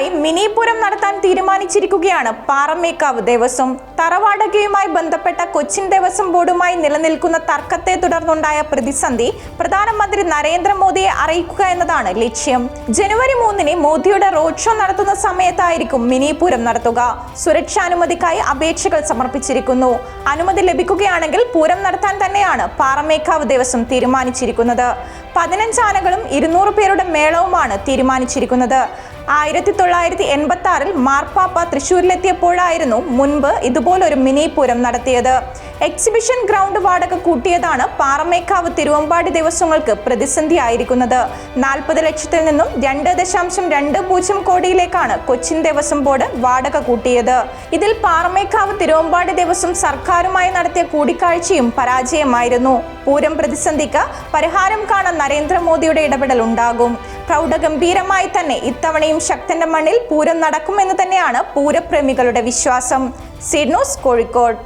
ദശാബ്ദങ്ങളായി mini Pooram നടത്താൻ തീരുമാനിച്ചിരിക്കുകയാണ് പാറമേക്കാവ് ദേവസ്വം. തറവാടകയുമായി ബന്ധപ്പെട്ട കൊച്ചിൻ ദേവസ്വം ബോർഡുമായി നിലനിൽക്കുന്ന തർക്കത്തെ തുടർന്നുണ്ടായ പ്രതിസന്ധി പ്രധാനമന്ത്രി നരേന്ദ്രമോദിയെ അറിയിക്കുക എന്നതാണ് ലക്ഷ്യം. ജനുവരി മൂന്നിന് മോദിയുടെ റോഡ് ഷോ നടത്തുന്ന സമയത്തായിരിക്കും മിനി പൂരം നടത്തുക സുരക്ഷാനുമതിക്കായി അപേക്ഷകൾ സമർപ്പിച്ചിരിക്കുന്നു. അനുമതി ലഭിക്കുകയാണെങ്കിൽ പൂരം നടത്താൻ തന്നെയാണ് പാറമേക്കാവ് ദേവസ്വം തീരുമാനിച്ചിരിക്കുന്നത്. പതിനഞ്ച് ആനകളും ഇരുന്നൂറ് പേരുടെ മേളവുമാണ് തീരുമാനിച്ചിരിക്കുന്നത്. ആയിരത്തി തൊള്ളായിരത്തി എൺപത്തി ആറിൽ മാർപ്പാപ്പ തൃശൂരിലെത്തിയപ്പോഴായിരുന്നു മുൻപ് ഇതുപോലൊരു മിനി പൂരം നടത്തിയത്. എക്സിബിഷൻ ഗ്രൗണ്ട് വാടക കൂട്ടിയതാണ് പാറമേക്കാവ് തിരുവമ്പാടി ദിവസങ്ങൾക്ക് പ്രതിസന്ധിയായിരിക്കുന്നത്. നാൽപ്പത് ലക്ഷത്തിൽ നിന്നും രണ്ട് ദശാംശം രണ്ട് പൂജ്യം കോടിയിലേക്കാണ് കൊച്ചിൻ ദേവസ്വം ബോർഡ് വാടക കൂട്ടിയത്. ഇതിൽ പാറമേക്കാവ് തിരുവമ്പാടി ദിവസം സർക്കാരുമായി നടത്തിയ കൂടിക്കാഴ്ചയും പരാജയമായിരുന്നു. പൂരം പ്രതിസന്ധിക്ക് പരിഹാരം കാണാൻ നരേന്ദ്രമോദിയുടെ ഇടപെടൽ ഉണ്ടാകും പ്രൗഢഗംഭീരമായി തന്നെ ഇത്തവണയും ശക്തന്റെ മണ്ണിൽ പൂരം നടക്കുമെന്ന് തന്നെയാണ് പൂരപ്രേമികളുടെ വിശ്വാസം. സിഡ്നോസ് കോഴിക്കോട്.